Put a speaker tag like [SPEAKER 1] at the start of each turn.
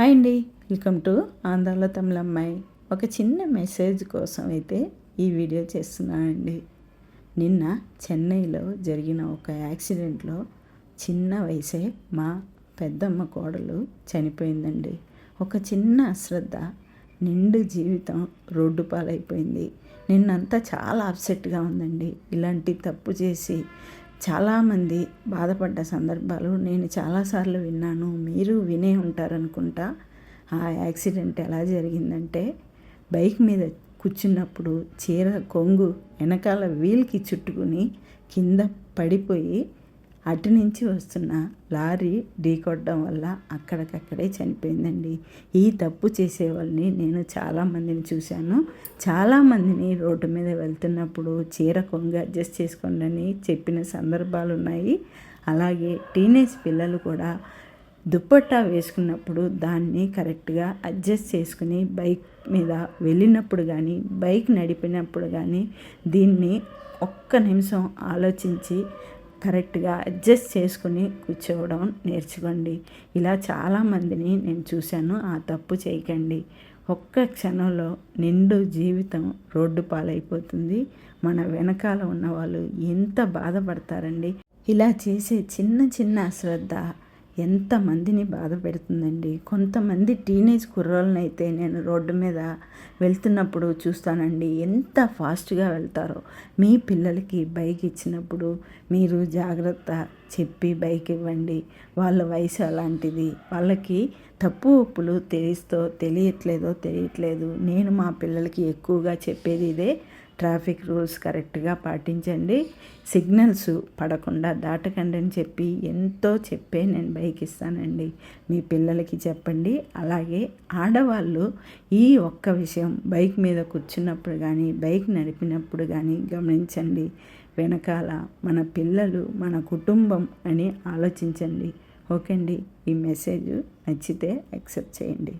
[SPEAKER 1] Hi అండి. Welcome to ఆంధ్రాలో తమిళమ్మాయి ఒక చిన్న మెసేజ్ కోసం అయితే ఈ వీడియో చేస్తున్నానండి నిన్న చెన్నైలో జరిగిన ఒక యాక్సిడెంట్లో చిన్న వయసే మా పెద్దమ్మ కోడలు చనిపోయిందండి. ఒక చిన్న అశ్రద్ధ నిండు జీవితం రోడ్డు పాలైపోయింది. నిన్నంతా చాలా అప్సెట్గా ఉందండి. ఇలాంటి తప్పు చేసి చాలామంది బాధపడ్డ సందర్భాలు నేను చాలాసార్లు విన్నాను. మీరు వినే ఉంటారనుకుంటా. ఆ యాక్సిడెంట్ ఎలా జరిగిందంటే బైక్ మీద కూర్చున్నప్పుడు చీర కొంగు వెనకాల వీల్కి చుట్టుకుని కింద పడిపోయి అటు నుంచి వస్తున్న లారీ ఢీకొట్టడం వల్ల అక్కడికక్కడే చనిపోయిందండి. ఈ తప్పు చేసే వాళ్ళని నేను చాలామందిని చూశాను. చాలామందిని రోడ్డు మీద వెళ్తున్నప్పుడు చీర కొంగు అడ్జస్ట్ చేసుకోండి చెప్పిన సందర్భాలు ఉన్నాయి. అలాగే టీనేజ్ పిల్లలు కూడా దుప్పట్టా వేసుకున్నప్పుడు దాన్ని కరెక్ట్గా అడ్జస్ట్ చేసుకుని బైక్ మీద వెళ్ళినప్పుడు కానీ బైక్ నడిపినప్పుడు కానీ దీన్ని ఒక్క నిమిషం ఆలోచించి కరెక్ట్గా అడ్జస్ట్ చేసుకుని కూర్చోవడం నేర్చుకోండి. ఇలా చాలామందిని నేను చూశాను ఆ తప్పు చేయకండి. ఒక్క క్షణంలో నిండు జీవితం రోడ్డు పాలైపోతుంది. మన వెనకాల ఉన్న వాళ్ళు ఎంత బాధపడతారండి? ఇలా చేసే చిన్న చిన్న శ్రద్ధ ఎంతమందిని బాధ పెడుతుందండి. కొంతమంది టీనేజ్ కుర్రోళ్ళనైతే అయితే నేను రోడ్డు మీద వెళ్తున్నప్పుడు చూస్తానండి. ఎంత ఫాస్ట్గా వెళ్తారో. మీ పిల్లలకి బైక్ ఇచ్చినప్పుడు మీరు జాగ్రత్త చెప్పి బైక్ ఇవ్వండి. వాళ్ళ వయసు అలాంటిది. వాళ్ళకి తప్పు ఒప్పులు తెలిస్తో తెలియట్లేదో తెలియట్లేదు. నేను మా పిల్లలకి ఎక్కువగా చెప్పేది ఇదే. ట్రాఫిక్ రూల్స్ కరెక్ట్గా పాటించండి. సిగ్నల్స్ పడకుండా దాటకండి అని చెప్పి ఎంతో చెప్పే నేను బైక్ ఇస్తానండి మీ పిల్లలకి చెప్పండి. అలాగే ఆడవాళ్ళు ఈ ఒక్క విషయం బైక్ మీద కూర్చున్నప్పుడు కానీ బైక్ నడిపినప్పుడు కానీ గమనించండి. వెనకాల మన పిల్లలు మన కుటుంబం అని ఆలోచించండి. ఓకే అండి. ఈ మెసేజ్ నచ్చితే యాక్సెప్ట్ చేయండి.